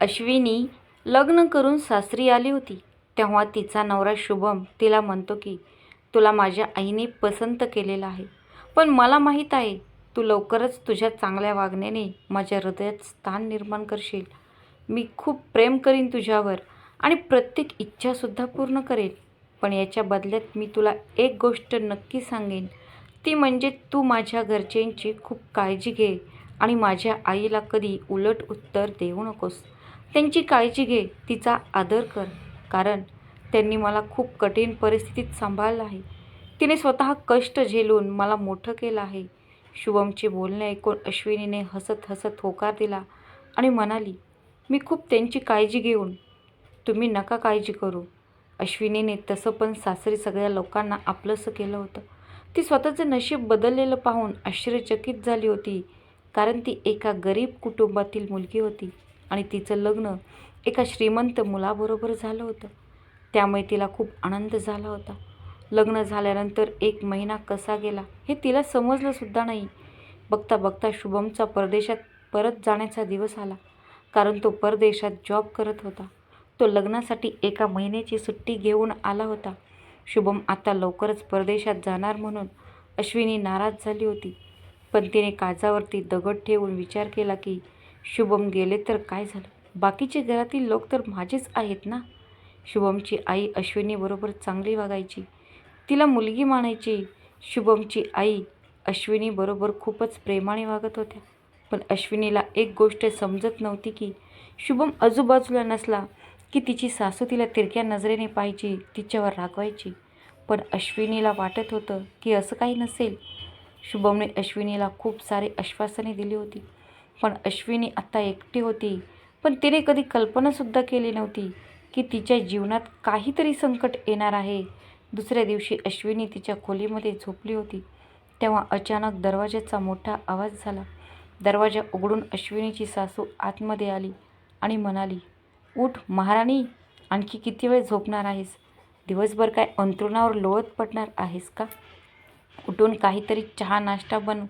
अश्विनी लग्न करून सासरी आली होती. तेव्हा तिचा नवरा शुभम तिला म्हणतो की तुला माझ्या आईने पसंत केलेलं आहे. पण मला माहीत आहे तू लवकरच तुझ्या चांगल्या वागण्याने माझ्या हृदयात स्थान निर्माण करशील. मी खूप प्रेम करीन तुझ्यावर आणि प्रत्येक इच्छासुद्धा पूर्ण करेल. पण याच्या बदल्यात मी तुला एक गोष्ट नक्की सांगेन. ती म्हणजे तू माझ्या घरच्यांची खूप काळजी घे आणि माझ्या आईला कधी उलट उत्तर देऊ नकोस. त्यांची काळजी घे तिचा आदर कर. कारण त्यांनी मला खूप कठीण परिस्थितीत सांभाळलं आहे. तिने स्वतः कष्ट झेलून मला मोठं केलं आहे. शुभमचे बोलणे ऐकून अश्विनीने हसत हसत होकार दिला आणि म्हणाली मी खूप त्यांची काळजी घेऊन तुम्ही नका काळजी करू अश्विनीने तसं पण सासरी सगळ्या लोकांना आपलंसं केलं होतं. ती स्वतःचं नशीब बदललेलं पाहून आश्चर्यचकित झाली होती कारण ती एका गरीब कुटुंबातील मुलगी होती. आणि तिचं लग्न एका श्रीमंत मुलाबरोबर झालं होतं. त्यामुळे तिला खूप आनंद झाला होता. लग्न झाल्यानंतर एक महिना कसा गेला हे तिला समजलंसुद्धा नाही. बघता बघता शुभमचा परदेशात परत जाण्याचा दिवस आला कारण तो परदेशात जॉब करत होता. तो लग्नासाठी एका महिन्याची सुट्टी घेऊन आला होता. शुभम आता लवकरच परदेशात जाणार म्हणून अश्विनी नाराज झाली होती. पण तिने काजावरती दगड ठेवून विचार केला की शुभम गेले तर काय झालं? बाकीचे घरातील लोक तर माझेच आहेत ना? शुभमची आई अश्विनीबरोबर चांगली वागायची. तिला मुलगी मानायची. शुभमची आई अश्विनीबरोबर खूपच प्रेमाने वागत होत्या. पण अश्विनीला एक गोष्ट समजत नव्हती की शुभम आजूबाजूला नसला की तिची सासू तिला तिरक्या नजरेने पाहायची तिच्यावर रागवायची. पण अश्विनीला वाटत होतं की असं काही नसेल. शुभमने अश्विनीला खूप सारे आश्वासने दिली होती. पण अश्विनी आत्ता एकटी होती. पण तिने कधी कल्पनासुद्धा केली नव्हती की तिच्या जीवनात काहीतरी संकट येणार आहे. दुसऱ्या दिवशी अश्विनी तिच्या खोलीमध्ये झोपली होती. तेव्हा अचानक दरवाज्याचा मोठा आवाज झाला. दरवाजा उघडून अश्विनीची सासू आतमध्ये आली आणि म्हणाली उठ महाराणी आणखी किती वेळ झोपणार आहेस? दिवसभर काय अंथरुणावर लोळत पडणार आहेस का? उठून काहीतरी चहा नाश्ता बनव.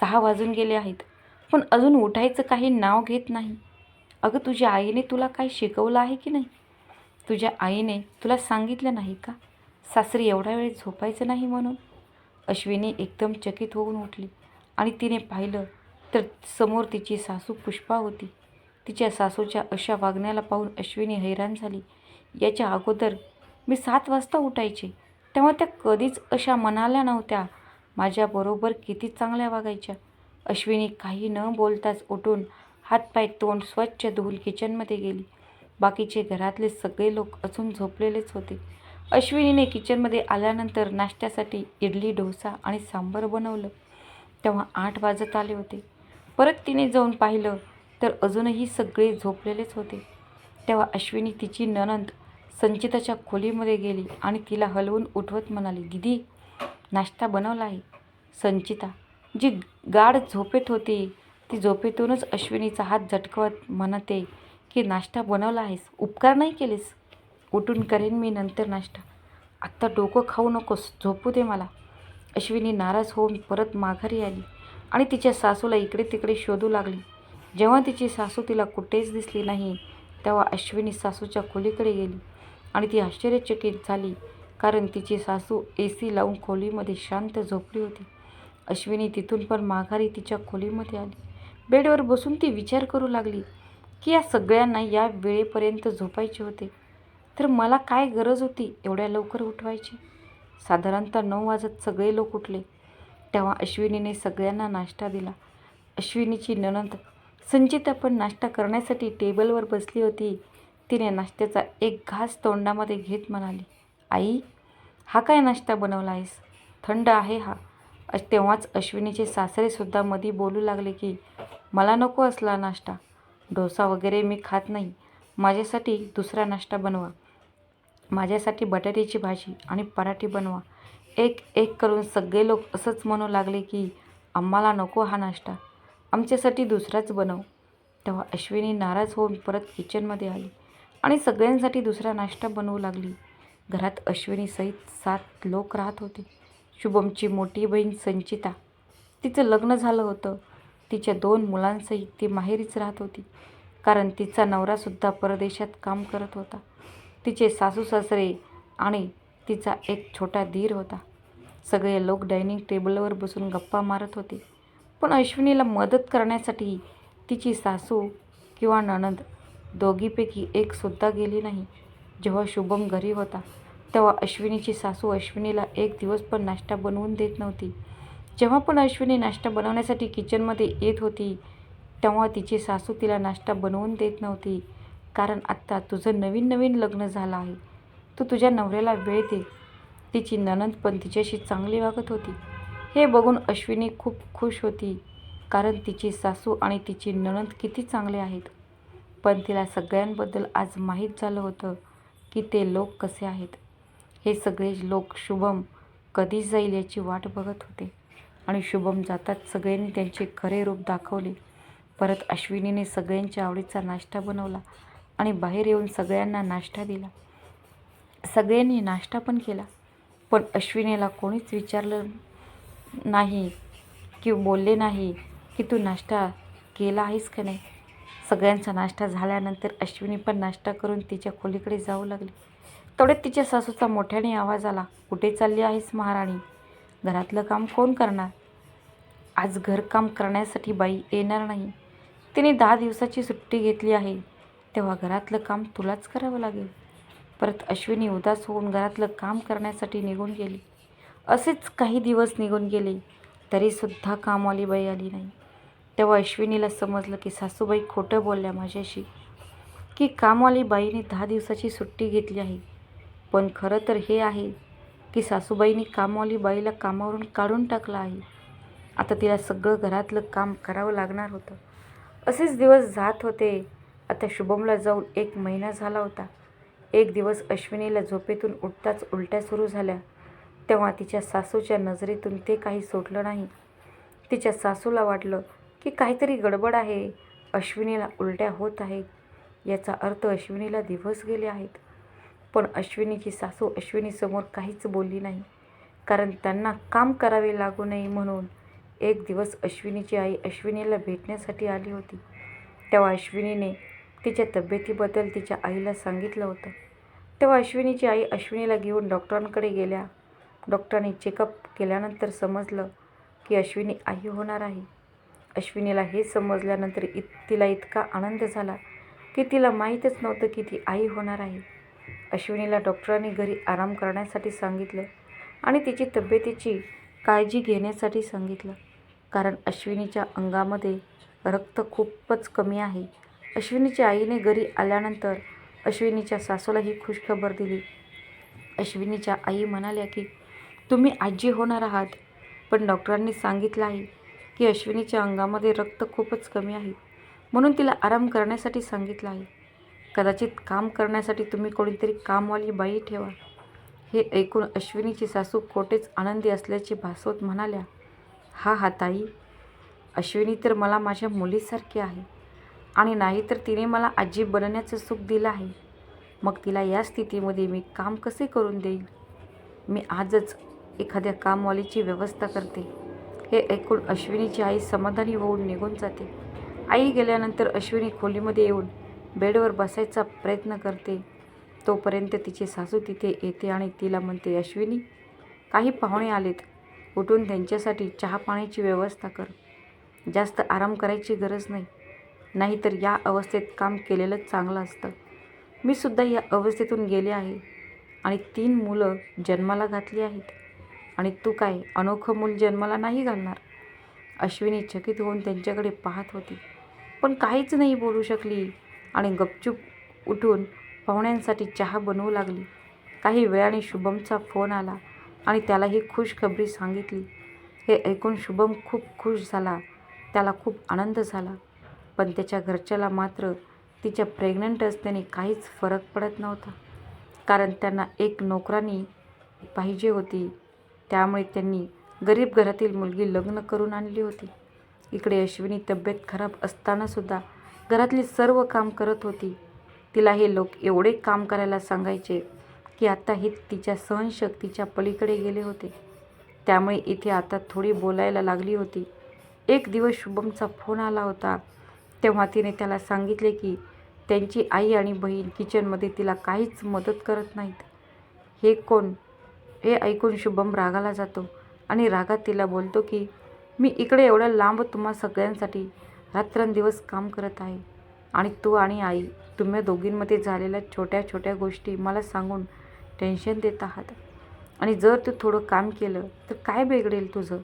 सहा वाजून गेले आहेत. पण अजून उठायचं काही नाव घेत नाही. अगं तुझ्या आईने तुला काही शिकवलं आहे की नाही? तुझ्या आईने तुला सांगितलं नाही का? सासरी एवढा वेळ झोपायचं नाही म्हणून? अश्विनी एकदम चकित होऊन उठली आणि तिने पाहिलं तर समोर तिची सासू पुष्पा होती. तिच्या सासूच्या अशा वागण्याला पाहून अश्विनी हैराण झाली. याच्या अगोदर मी सात वाजता उठायचे. तेव्हा त्या कधीच अशा म्हणाल्या नव्हत्या. माझ्याबरोबर किती चांगल्या वागायच्या. अश्विनी काही न बोलताच उठून हातपाय तोंड स्वच्छ धुवून किचनमध्ये गेली. बाकीचे घरातले सगळे लोक अजून झोपलेलेच होते. अश्विनीने किचनमध्ये आल्यानंतर नाश्त्यासाठी इडली डोसा आणि सांबार बनवलं. तेव्हा आठ वाजत आले होते. परत तिने जाऊन पाहिलं तर अजूनही सगळे झोपलेलेच होते. तेव्हा अश्विनी तिची ननंद संचिताच्या खोलीमध्ये गेली आणि तिला हलवून उठवत म्हणाली दिदी नाश्ता बनवला आहे. संचिता जी गाढ झोपेत होती ती झोपेतूनच अश्विनीचा हात झटकवत म्हणते की नाश्ता बनवला आहेस? उपकार नाही केलेस? उठून करेन मी नंतर नाश्ता. आत्ता डोकं खाऊ नकोस झोपू दे मला. अश्विनी नाराज होऊन परत माघारी आली आणि तिच्या सासूला इकडे तिकडे शोधू लागली. जेव्हा तिची सासू तिला कुठेच दिसली नाही तेव्हा अश्विनी सासूच्या खोलीकडे गेली आणि ती आश्चर्यचकित झाली कारण तिची सासू ए सी लावून खोलीमध्ये शांत झोपली होती. अश्विनी तिथून पण माघारी तिच्या खोलीमध्ये आली. बेडवर बसून ती विचार करू लागली की या सगळ्यांना या वेळेपर्यंत झोपायचे होते. तर मला काय गरज होती एवढ्या लवकर उठवायची? साधारणतः नऊ वाजत सगळे लोक उठले. तेव्हा अश्विनीने सगळ्यांना नाश्ता दिला. अश्विनीची ननंद संचिता पण नाश्ता करण्यासाठी टेबलवर बसली होती. तिने नाश्त्याचा एक घास तोंडामध्ये घेत म्हणाली आई हा काय नाश्ता बनवला आहेस? थंड आहे हा. अश तेव्हाच अश्विनीचे सासरेसुद्धा मधी बोलू लागले की मला नको असला नाश्ता. डोसा वगैरे मी खात नाही. माझ्यासाठी दुसरा नाश्ता बनवा. माझ्यासाठी बटाट्याची भाजी आणि पराठी बनवा. एक एक करून सगळे लोक असंच म्हणू लागले की आम्हाला नको हा नाश्ता. आमच्यासाठी दुसराच बनव. तेव्हा अश्विनी नाराज होऊन परत किचनमध्ये आली आणि सगळ्यांसाठी दुसरा नाश्ता बनवू लागली. घरात अश्विनीसहित सात लोक राहत होते. शुभमची मोठी बहीण संचिता. तिचं लग्न झालं होतं. तिच्या दोन मुलांसहित ती माहेरीच राहत होती. कारण तिचा नवरासुद्धा परदेशात काम करत होता. तिचे सासू सासरे आणि तिचा एक छोटा धीर होता. सगळे लोक डायनिंग टेबलवर बसून गप्पा मारत होते. पण अश्विनीला मदत करण्यासाठी तिची सासू किंवा नणंद दोघीपैकी एकसुद्धा गेली नाही. जेव्हा शुभम घरी होता तेव्हा अश्विनीची सासू अश्विनीला एक दिवस पण नाश्ता बनवून देत नव्हती. जेव्हा पण अश्विनी नाश्ता बनवण्यासाठी किचनमध्ये येत होती तेव्हा तिची सासू तिला नाश्ता बनवून देत नव्हती. कारण आत्ता तुझं नवीन नवीन लग्न झालं आहे. तू तुझ्या नवऱ्याला वेळ दे. तिची नणंद पण तिच्याशी चांगली वागत होती. हे बघून अश्विनी खूप खुश होती. कारण तिची सासू आणि तिची नणंद किती चांगले आहेत. पण तिला सगळ्यांबद्दल आज माहीत झालं होतं की ते लोक कसे आहेत. हे सगळे लोक शुभम कधी जाईल याची वाट बघत होते. आणि शुभम जातात सगळ्यांनी त्यांचे खरे रूप दाखवले. परत अश्विनीने सगळ्यांच्या आवडीचा नाश्ता बनवला आणि बाहेर येऊन सगळ्यांना नाश्ता दिला. सगळ्यांनी नाश्ता पण केला. पण अश्विनीला कोणीच विचारलं नाही की बोलले नाही की तू नाश्ता केला आहेस का नाही? सगळ्यांचा नाश्ता झाल्यानंतर अश्विनी पण नाश्ता करून तिच्या खोलीकडे जाऊ लागली. तेवढ्यात तिच्या सासूचा मोठ्याने आवाज आला कुठे चालली आहेस महाराणी? घरातलं काम कोण करणार? आज घरकाम करण्यासाठी बाई येणार नाही. तिने दहा दिवसाची सुट्टी घेतली आहे. तेव्हा घरातलं काम तुलाच करावं लागेल. परत अश्विनी उदास होऊन घरातलं काम करण्यासाठी निघून गेली. असेच काही दिवस निघून गेले तरीसुद्धा कामवाली बाई आली नाही. तेव्हा अश्विनीला समजलं की सासूबाई खोटं बोलल्या माझ्याशी की कामवाली बाईने दहा दिवसाची सुट्टी घेतली आहे. पण खरं तर हे आहे की सासूबाईंनी कामवाली बाईला कामावरून काढून टाकलं आहे. आता तिला सगळं घरातलं काम करावं लागणार होतं. असेच दिवस जात होते. आता शुभमला जाऊन एक महिना झाला होता. एक दिवस अश्विनीला झोपेतून उठताच उलट्या सुरू झाल्या. तेव्हा तिच्या सासूच्या नजरेतून ते काही सोडलं नाही. तिच्या सासूला वाटलं की काहीतरी गडबड आहे. अश्विनीला उलट्या होत आहेत. याचा अर्थ अश्विनीला दिवस गेले आहेत. पण अश्विनीची सासू अश्विनीसमोर काहीच बोलली नाही. कारण त्यांना काम करावे लागू नये म्हणून एक दिवस अश्विनीची आई अश्विनीला भेटण्यासाठी आली होती. तेव्हा अश्विनीने तिच्या तब्येतीबद्दल तिच्या आईला सांगितलं होतं. तेव्हा अश्विनीची आई अश्विनीला घेऊन डॉक्टरांकडे गेल्या. डॉक्टरांनी चेकअप केल्यानंतर समजलं की अश्विनी आई होणार आहे. अश्विनीला हे समजल्यानंतर इत तिला इतका आनंद झाला की तिला माहीतच नव्हतं की ती आई होणार आहे. अश्विनीला डॉक्टरांनी घरी आराम करण्यासाठी सांगितलं आणि तिची तब्येतीची काळजी घेण्यासाठी सांगितलं. कारण अश्विनीच्या अंगामध्ये रक्त खूपच कमी आहे. अश्विनीच्या आईने घरी आल्यानंतर अश्विनीच्या सासूला ही खुशखबर दिली. अश्विनीच्या आई म्हणाल्या की तुम्ही आजी होणार आहात पण डॉक्टरांनी सांगितलं आहे की अश्विनीच्या अंगामध्ये रक्त खूपच कमी आहे. म्हणून तिला आराम करण्यासाठी सांगितलं आहे. कदाचित काम करण्यासाठी तुम्ही कोणीतरी कामवाली बाई ठेवा. हे ऐकून अश्विनीची सासू कोठेच आनंदी असल्याचे भासवत म्हणाल्या हा हा ताई अश्विनी तर मला माझ्या मुलीसारखी आहे आणि नाही तर तिने मला आजी बनण्याचं सुख दिलं आहे. मग तिला या स्थितीमध्ये मी काम कसे करून देईन? मी आजच एखाद्या कामवालीची व्यवस्था करते. हे ऐकून अश्विनीची आई समाधानी होऊन निघून जाते. आई गेल्यानंतर अश्विनी खोलीमध्ये येऊन बेडवर बसायचा प्रयत्न करते. तोपर्यंत तिची सासू तिथे येते आणि तिला म्हणते अश्विनी काही पाहुणे आलेत. उठून त्यांच्यासाठी चहा पाण्याची व्यवस्था कर. जास्त आराम करायची गरज नाही. नाहीतर या अवस्थेत काम केलेलं चांगलं असतं. मी सुद्धा या अवस्थेतून गेले आहे आणि तीन मुलं जन्माला घातली आहेत. आणि तू काय अनोखं मूल जन्माला नाही घालणार? अश्विनी चकित होऊन त्यांच्याकडे पाहत होती. पण काहीच नाही बोलू शकली. आणि गपचूप उठून पाहुण्यांसाठी चहा बनवू लागली. काही वेळाने शुभमचा फोन आला आणि त्याला ही खुशखबरी सांगितली. हे ऐकून शुभम खूप खुश झाला. त्याला खूप आनंद झाला. पण त्याच्या घरच्याला मात्र तिच्या प्रेग्नंट असल्याने काहीच फरक पडत नव्हता. कारण त्यांना एक नोकरानी पाहिजे होती. त्यामुळे त्यांनी गरीब घरातील मुलगी लग्न करून आणली होती. इकडे अश्विनी तब्येत खराब असतानासुद्धा घरातली सर्व काम करत होती. तिला हे लोक एवढे काम करायला सांगायचे की आता हे तिच्या सहनशक्तीच्या पलीकडे गेले होते. त्यामुळे इथे आता थोडी बोलायला लागली होती. एक दिवस शुभमचा फोन आला होता. तेव्हा तिने त्याला सांगितले की त्यांची आई आणि बहीण किचनमध्ये तिला काहीच मदत करत नाहीत. हे कोण? हे ऐकून शुभम रागाला जातो आणि रागात तिला बोलतो की मी इकडे एवढ्या लांब तुम्हा सगळ्यांसाठी रात्रंदिवस काम करत आहे. आणि तू आणि आई तुम्ही दोघींमध्ये झालेल्या छोट्या छोट्या गोष्टी मला सांगून टेन्शन देत आहात. आणि जर तू थोडं काम केलं तर काय बिघडेल तुझं?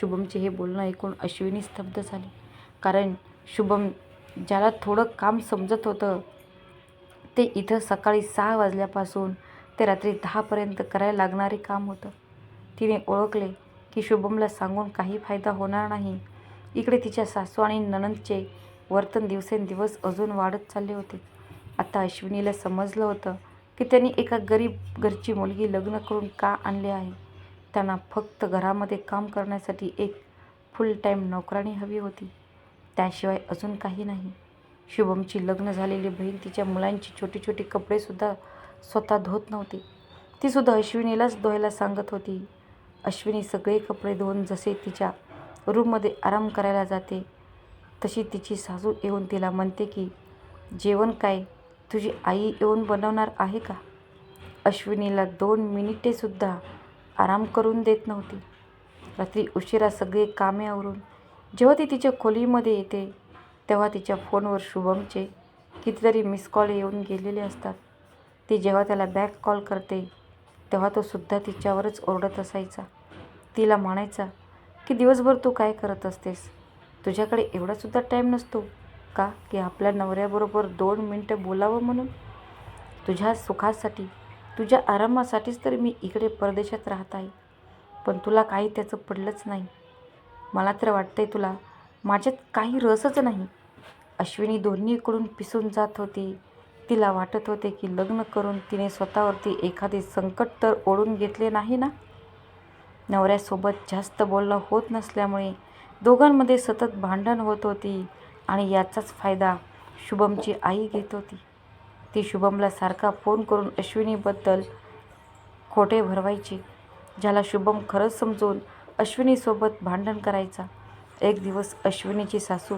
शुभमचे हे बोलणं ऐकून अश्विनी स्तब्ध झाली. कारण शुभम ज्याला थोडं काम समजत होतं ते इथं सकाळी सहा वाजल्यापासून ते रात्री दहापर्यंत करायला लागणारे काम होतं. तिने ओळखले की शुभमला सांगून काही फायदा होणार नाही. इकडे तिच्या सासू आणि ननंदचे वर्तन दिवसेंदिवस अजून वाढत चालले होते. आता अश्विनीला समजलं होतं की त्यांनी एका गरीब घरची मुलगी लग्न करून का आणले आहे? त्यांना फक्त घरामध्ये काम करण्यासाठी एक फुल टाईम नोकराणी हवी होती. त्याशिवाय अजून काही नाही. शुभमची लग्न झालेली बहीण तिच्या मुलांची छोटी छोटी कपडेसुद्धा स्वतः धुत नव्हती. तीसुद्धा अश्विनीलाच धुवायला सांगत होती. अश्विनी सगळे कपडे धुवून जसे तिच्या रूममध्ये आराम करायला जाते. तशी तिची सासू येऊन तिला म्हणते की जेवण काय? तुझी आई येऊन बनवणार आहे का? अश्विनीला दोन मिनिटेसुद्धा आराम करून देत नव्हती. रात्री उशिरा सगळे कामे आवरून जेव्हा ती तिच्या खोलीमध्ये येते तेव्हा तिच्या फोनवर शुभमचे कितीतरी मिस कॉल येऊन गेलेले असतात. ती जेव्हा त्याला बॅक कॉल करते तेव्हा तो सुद्धा तिच्यावरच ओरडत असायचा. तिला म्हणायचा की दिवसभर तू काय करत असतेस? तुझ्याकडे एवढासुद्धा टाईम नसतो का की आपल्या नवऱ्याबरोबर दोन मिनटं बोलावं म्हणून? तुझ्या सुखासाठी तुझ्या आरामासाठीच तर मी इकडे परदेशात राहत आहे. पण तुला काही त्याचं पडलंच नाही. मला तर वाटतंय तुला माझ्यात काही रसच नाही. अश्विनी दोन्हीकडून पिसून जात होती. तिला वाटत होते की लग्न करून तिने स्वतःवरती एखादे संकट तर ओढून घेतले नाही ना? नवऱ्यासोबत जास्त बोलणं होत नसल्यामुळे दोघांमध्ये सतत भांडण होत होती आणि याचाच फायदा शुभमची आई घेत होती. ती शुभमला सारखा फोन करून अश्विनीबद्दल खोटे भरवायची ज्याला शुभम खरंच समजून अश्विनीसोबत भांडण करायचा. एक दिवस अश्विनीची सासू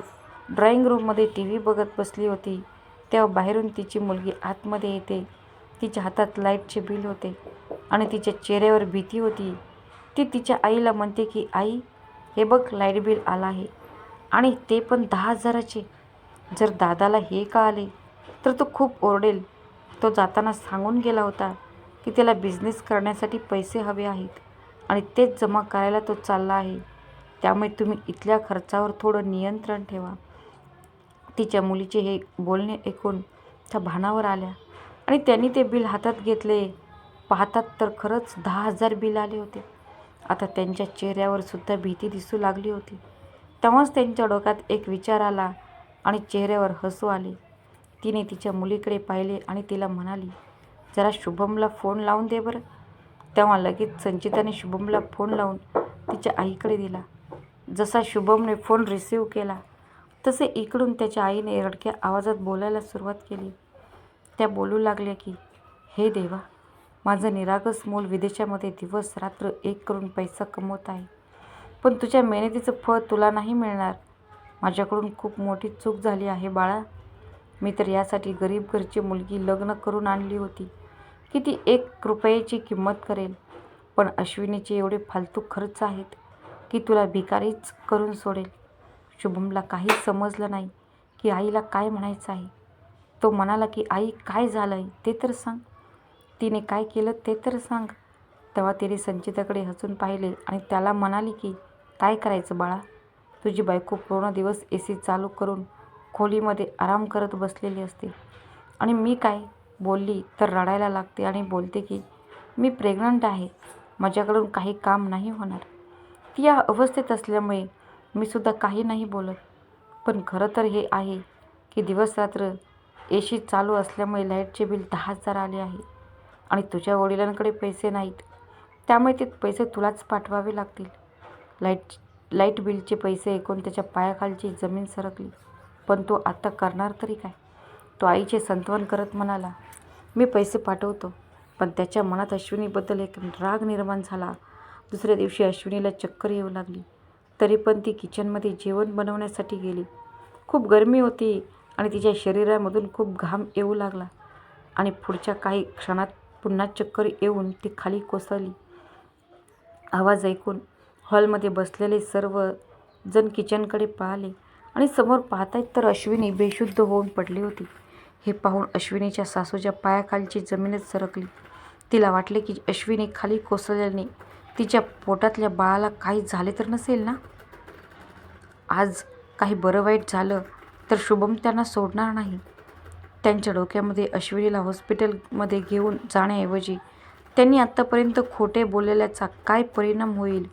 ड्रॉइंग रूममध्ये टी व्ही बघत बसली होती. तेव्हा बाहेरून तिची मुलगी आतमध्ये येते. तिच्या हातात लाईटचे बिल होते आणि तिच्या चेहऱ्यावर भीती होती. ती तिच्या आईला म्हणते की आई हे बघ लाइट बिल आलं आहे. आणि ते पण दहा हजाराचे. जर दादाला हे का आले तर तो खूप ओरडेल. तो जाताना सांगून गेला होता की त्याला बिझनेस करण्यासाठी पैसे हवे आहेत आणि तेच जमा करायला तो चालला आहे. त्यामुळे तुम्ही इथल्या खर्चावर थोडं नियंत्रण ठेवा. तिच्या मुलीचे हे बोलणे ऐकून त्या भानावर आल्या आणि त्यांनी ते बिल हातात घेतले. पाहतात तर खरंच दहा हजार बिल आले होते. आता त्यांच्या चेहऱ्यावर सुद्धा भीती दिसू लागली होती. तेव्हाच त्यांच्या डोक्यात एक विचार आला आणि चेहऱ्यावर हसू आले. तिने तिच्या मुलीकडे पाहिले आणि तिला म्हणाली जरा शुभमला फोन लावून दे बरं. तेव्हा लगेच संचिताने शुभमला फोन लावून तिच्या आईकडे दिला. जसा शुभमने फोन रिसीव केला तसे इकडून त्याच्या आईने रडक्या आवाजात बोलायला सुरुवात केली. त्या बोलू लागल्या की हे देवा माझं निरागस मूल विदेशामध्ये दिवस रात्र एक करून पैसा कमवत आहे. पण तुझ्या मेहनतीचं फळ तुला नाही मिळणार. माझ्याकडून खूप मोठी चूक झाली आहे बाळा. मी तर यासाठी गरीब घरची मुलगी लग्न करून आणली होती. की ती एक रुपयाची किंमत करेल. पण अश्विनीचे एवढे फालतू खर्च आहेत की तुला भिकारीच करून सोडेल. शुभमला काहीच समजलं नाही की आईला काय म्हणायचं आहे. तो म्हणाला की आई काय झालं आहे ते तर सांग. तिने काय केलं ते तर सांग. तेव्हा तिने संचिताकडे हसून पाहिले आणि त्याला म्हणाली की काय करायचं बाळा? तुझी बायको पूर्ण दिवस ए सी चालू करून खोलीमध्ये आराम करत बसलेली असते. आणि मी काय? बोलली तर रडायला लागते आणि बोलते की मी प्रेग्नंट आहे. माझ्याकडून काही काम नाही होणार. ती या अवस्थेत असल्यामुळे मी सुद्धा काही नाही बोलत. पण खरं तर हे आहे की दिवस रात्र ए सी चालू असल्यामुळे लाईटचे बिल दहा हजार आले आहे. आणि तुझ्या वडिलांकडे पैसे नाहीत. त्यामुळे ते पैसे तुलाच पाठवावे लागतील. लाइट लाइट बिलचे पैसे ऐकून त्याच्या पायाखालची जमीन सरकली. पण तो आत्ता करणार तरी काय? तो आईचे संतवन करत म्हणाला मी पैसे पाठवतो पण त्याच्या मनात अश्विनीबद्दल एक राग निर्माण झाला. दुसऱ्या दिवशी अश्विनीला चक्कर येऊ लागली. तरी पण ती किचनमध्ये जेवण बनवण्यासाठी गेली. खूप गरमी होती आणि तिच्या शरीरामधून खूप घाम येऊ लागला आणि पुढच्या काही क्षणात पुन्हा चक्कर येऊन ती खाली कोसळली. आवाज ऐकून हॉलमध्ये बसलेले सर्व जण किचनकडे पळाले आणि समोर पाहतायत तर अश्विनी बेशुद्ध होऊन पडली होती. हे पाहून अश्विनीच्या सासूच्या पायाखालची जमीनच सरकली. तिला वाटले की अश्विनी खाली कोसळल्याने तिच्या पोटातल्या बाळाला काही झाले तर नसेल ना? आज काही बरं वाईट झालं तर शुभम त्यांना सोडणार नाही. त्यांच्या डोक्यामध्ये अश्विनीला हॉस्पिटलमध्ये घेऊन जाण्याऐवजी त्यांनी आत्तापर्यंत खोटे बोललेल्याचा काय परिणाम होईल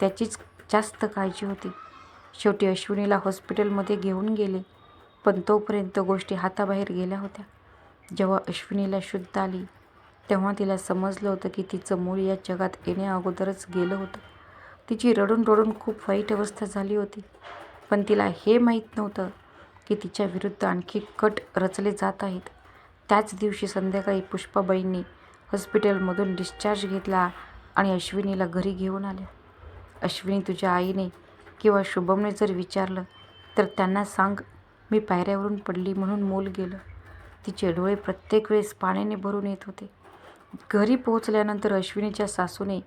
त्याचीच जास्त काळजी होती. शेवटी अश्विनीला हॉस्पिटलमध्ये घेऊन गेले पण तोपर्यंत गोष्टी हाताबाहेर गेल्या होत्या. जेव्हा अश्विनीला शुद्ध आली तेव्हा तिला समजलं होतं की तिचं मूळ या जगात येण्याअगोदरच गेलं होतं. तिची रडून रडून खूप वाईट अवस्था झाली होती पण तिला हे माहीत नव्हतं की तिच्या विरुद्ध आणखी कट रचले जात आहेत. त्याच दिवशी संध्याकाळी पुष्पाबाईंनी हॉस्पिटलमधून डिस्चार्ज घेतला आणि अश्विनीला घरी घेऊन आल्या अश्विनी तुझ्या आईने किंवा शुभमने जर विचारलं तर त्यांना सांग मी पायऱ्यावरून पडली म्हणून मोल गेलं. तिचे डोळे प्रत्येक वेळेस पाण्याने भरून येत होते. घरी पोहोचल्यानंतर अश्विनीच्या सासूने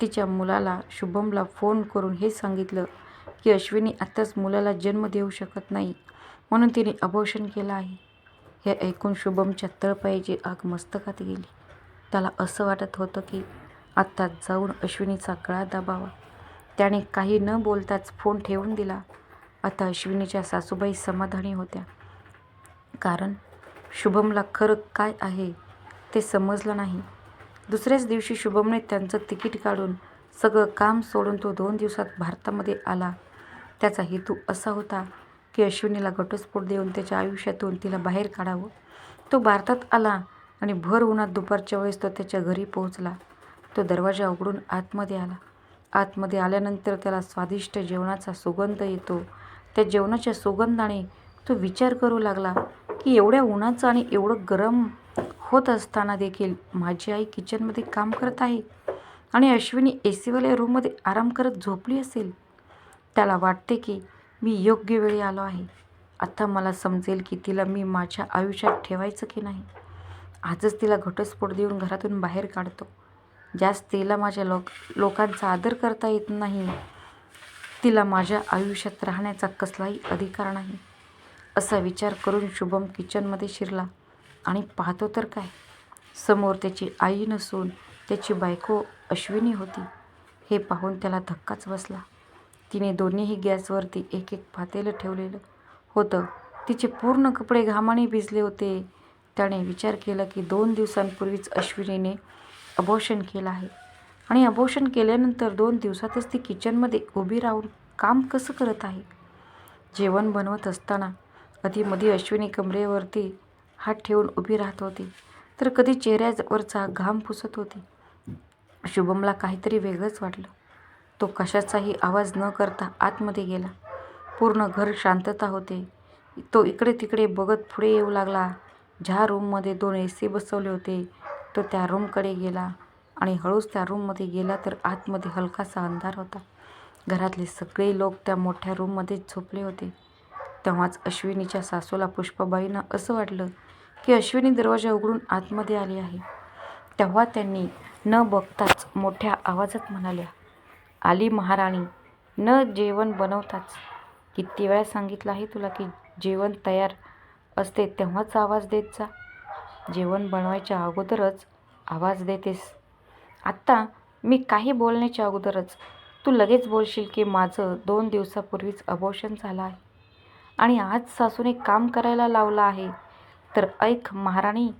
तिच्या मुलाला शुभमला फोन करून हे सांगितलं की अश्विनी आत्ताच मुलाला जन्म देऊ शकत नाही. म्हणून तिने अबोशन केलं आहे. हे ऐकून शुभमच्या तळपायाची आग मस्तकात गेली. त्याला असं वाटत होतं की आत्ता जाऊन अश्विनीचा गळा दाबावा. त्याने काही न बोलताच फोन ठेवून दिला. आता अश्विनीच्या सासूबाई समाधानी होत्या. कारण शुभमला खरं काय आहे ते समजलं नाही. दुसऱ्याच दिवशी शुभमने त्यांचं तिकीट काढून सगळं काम सोडून तो दोन दिवसात भारतामध्ये आला. त्याचा हेतू असा होता की अश्विनीला घटस्फोट देऊन त्याच्या आयुष्यातून तिला बाहेर काढावं. तो भारतात आला आणि भर उन्हात दुपारच्या वेळेस तो त्याच्या घरी पोहोचला. तो दरवाजा उघडून आतमध्ये आला. आतमध्ये आल्यानंतर त्याला स्वादिष्ट जेवणाचा सुगंध येतो. त्या जेवणाच्या सुगंधाने तो विचार करू लागला की एवढ्या उन्हाचं आणि एवढं गरम होत असताना देखील माझी आई किचनमध्ये काम करत आहे आणि अश्विनी ए सीवाल्या रूममध्ये आराम करत झोपली असेल. त्याला वाटते की मी योग्य वेळी आलो आहे. आता मला समजेल की तिला मी माझ्या आयुष्यात ठेवायचं की नाही. आजच तिला घटस्फोट देऊन घरातून बाहेर काढतो. ज्यास तिला माझ्या लोक लोकांचा आदर करता येत नाही तिला माझ्या आयुष्यात राहण्याचा कसलाही अधिकार नाही. असा विचार करून शुभम किचनमध्ये शिरला. आणि पाहतो तर काय? समोर त्याची आई नसून त्याची बायको अश्विनी होती. हे पाहून त्याला धक्काच बसला. तिने दोन्हीही गॅसवरती एक एक पातेलं ठेवलेलं होतं. तिचे पूर्ण कपडे घामाने भिजले होते. त्याने विचार केला की दोन दिवसांपूर्वीच अश्विनीने अबोशन केलं आहे. आणि अबोशन केल्यानंतर दोन दिवसातच ती किचनमध्ये उभी राहून काम कसं करत आहे? जेवण बनवत असताना कधीमध्ये अश्विनी कमरेवरती हात ठेवून उभी राहत होती. तर कधी चेहऱ्यावरचा घाम पुसत होती. शुभमला काहीतरी वेगळंच वाटलं. तो कशाचाही आवाज न करता आतमध्ये गेला. पूर्ण घर शांतता होते. तो इकडे तिकडे बघत पुढे येऊ लागला. ज्या रूममध्ये दोन ए सी बसवले होते तो त्या रूमकडे गेला आणि हळूच त्या रूममध्ये गेला तर आतमध्ये हलकासा अंधार होता. घरातले सगळे लोक त्या मोठ्या रूममध्येच झोपले होते. तेव्हाच अश्विनीच्या सासूला पुष्पाबाईंना असं वाटलं की अश्विनी दरवाजा उघडून आतमध्ये आली आहे. तेव्हा त्यांनी न बघताच मोठ्या आवाजात म्हणाल्या आली महाराणी. न जेवण बनवताच. किती वेळा सांगितलं आहे तुला की जेवण तयार असते तेव्हाच आवाज देत जा. जेवण बनवायच्या अगोदरच आवाज देतेस. आत्ता मी काही बोलण्याच्या अगोदरच तू लगेच बोलशील की माझं दोन दिवसापूर्वीच अबोशन झालं आहे. आणि आज सासूने काम करायला लावलं आहे. तर ऐक महाराणी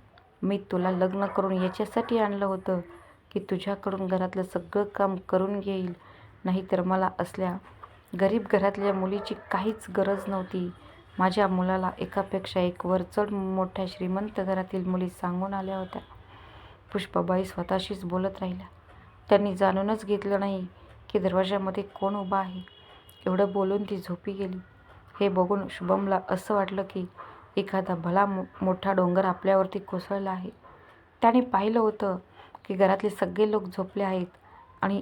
मी तुला लग्न करून याच्यासाठी आणलं होतं की तुझ्याकडून घरातलं सगळं काम करून घेईल. नाहीतर मला असल्या गरीब घरातल्या मुलीची काहीच गरज नव्हती. माझ्या मुलाला एकापेक्षा एक वरचढ मोठ्या श्रीमंत घरातील मुली सांगून आल्या होत्या. पुष्पाबाई स्वतःशीच बोलत राहिल्या. त्यांनी जाणूनच घेतलं नाही की दरवाजामध्ये कोण उभा आहे. एवढं बोलून ती झोपी गेली. हे बघून शुभमला असं वाटलं की एखादा भला मो मोठा डोंगर आपल्यावरती कोसळला आहे. त्याने पाहिलं होतं की घरातले सगळे लोक झोपले आहेत आणि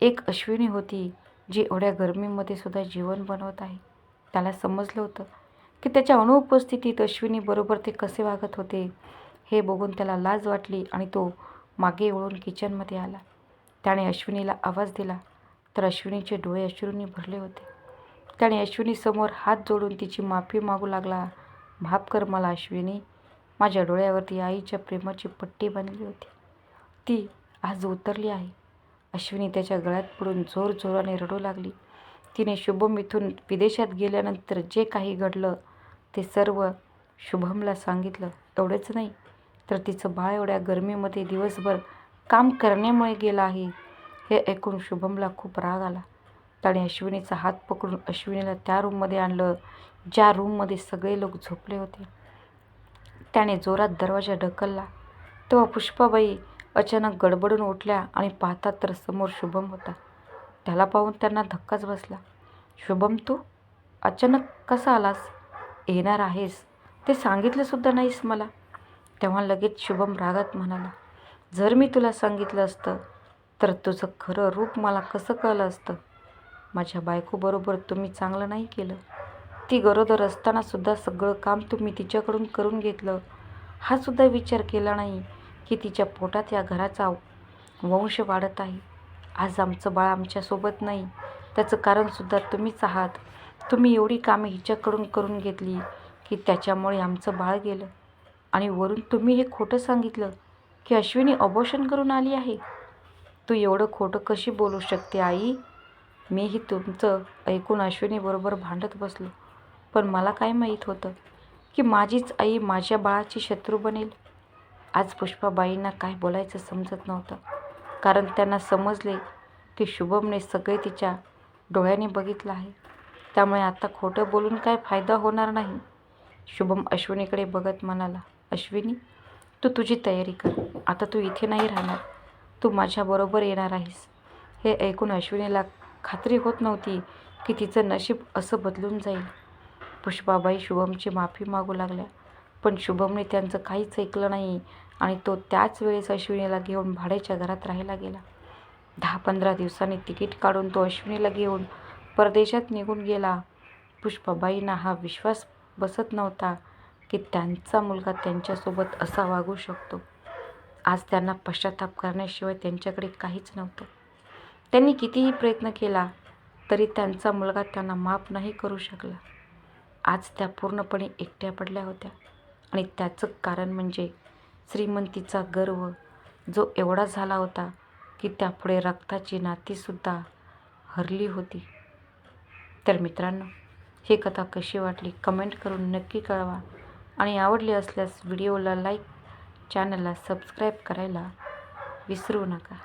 एक अश्विनी होती जी एवढ्या गरमीमध्ये सुद्धा जीवन बनवत आहे. त्याला समजलं होतं की त्याच्या अनुपस्थितीत अश्विनीबरोबर ते कसे वागत होते हे बघून त्याला लाज वाटली आणि तो मागे वळून किचनमध्ये आला. त्याने अश्विनीला आवाज दिला तर अश्विनीचे डोळे अश्रूंनी भरले होते. त्याने अश्विनीसमोर हात जोडून तिची माफी मागू लागला माफ कर मला अश्विनी माझ्या डोळ्यावरती आईच्या प्रेमाची पट्टी बांधली होती. ती आज उतरली आहे. अश्विनी त्याच्या गळ्यात पडून जोर जोराने रडू लागली. तिने शुभम इथून विदेशात गेल्यानंतर जे काही घडलं ते सर्व शुभमला सांगितलं. एवढंच नाही तर तिचं बाळ एवढ्या गरमीमध्ये दिवसभर काम करण्यामुळे गेलं आहे हे ऐकून शुभमला खूप राग आला. त्याने अश्विनीचा हात पकडून अश्विनीला त्या रूममध्ये आणलं ज्या रूममध्ये सगळे लोक झोपले होते. त्याने जोरात दरवाजा ढकलला. तेव्हा पुष्पाबाई अचानक गडबडून उठल्या आणि पाहतात तर समोर शुभम होता. त्याला पाहून त्यांना धक्काच बसला. शुभम तू अचानक कसा आलास? येणार आहेस? ते सांगितलंसुद्धा नाहीस मला. तेव्हा लगेच शुभम रागात म्हणाला जर मी तुला सांगितलं असतं तर तुझं खरं रूप मला कसं कळलं असतं? माझ्या बायकोबरोबर तुम्ही चांगलं नाही केलं. ती गरोदर असतानासुद्धा सगळं काम तुम्ही तिच्याकडून करून घेतलं. हा सुद्धा विचार केला नाही. की तिच्या पोटात या घराचा वंश वाढत आहे. आज आमचं बाळ आमच्यासोबत नाही. त्याचं कारणसुद्धा तुम्हीच आहात. तुम्ही एवढी कामे हिच्याकडून करून घेतली की त्याच्यामुळे आमचं बाळ गेलं. आणि वरून तुम्ही हे खोटं सांगितलं की अश्विनी अबॉर्शन करून आली आहे. तू एवढं खोटं कशी बोलू शकते आई? मीही तुमचं ऐकून अश्विनीबरोबर भांडत बसलो. पण मला काय माहीत होतं की माझीच आई माझ्या बाळाची शत्रू बनेल. आज पुष्पाबाईंना काय बोलायचं समजत नव्हतं. कारण त्यांना समजले की शुभमने सगळे तिच्या डोळ्याने बघितलं आहे. त्यामुळे आता खोटं बोलून काय फायदा होणार नाही? शुभम अश्विनीकडे बघत म्हणाला अश्विनी तू तुझी तयारी कर. आता तू इथे नाही राहणार. तू माझ्याबरोबर येणार आहेस. हे ऐकून अश्विनीला खात्री होत नव्हती की तिचं नशीब असं बदलून जाईल. पुष्पाबाई शुभमची माफी मागू लागल्या. पण शुभमने त्यांचं काहीच ऐकलं नाही आणि तो त्याच वेळेस अश्विनीला घेऊन भाड्याच्या घरात राहायला गेला. दहा पंधरा दिवसांनी तिकीट काढून तो अश्विनीला घेऊन परदेशात निघून गेला. पुष्पाबाईंना हा विश्वास बसत नव्हता की त्यांचा मुलगा त्यांच्यासोबत असा वागू शकतो. आज त्यांना पश्चाताप करण्याशिवाय त्यांच्याकडे काहीच नव्हतं. त्यांनी कितीही प्रयत्न केला तरी त्यांचा मुलगा त्यांना माफ नाही करू शकला. आज त्या पूर्णपणे एकट्या पडल्या होत्या. आणि त्याचं कारण म्हणजे श्रीमंतीचा गर्व जो एवढा झाला होता की त्यापुढे रक्ताची नातीसुद्धा हरली होती. तर मित्रांनो ही कथा कशी वाटली कमेंट करून नक्की कळवा आणि आवडली असल्यास व्हिडिओला लाईक चॅनलला सबस्क्राईब करायला विसरू नका.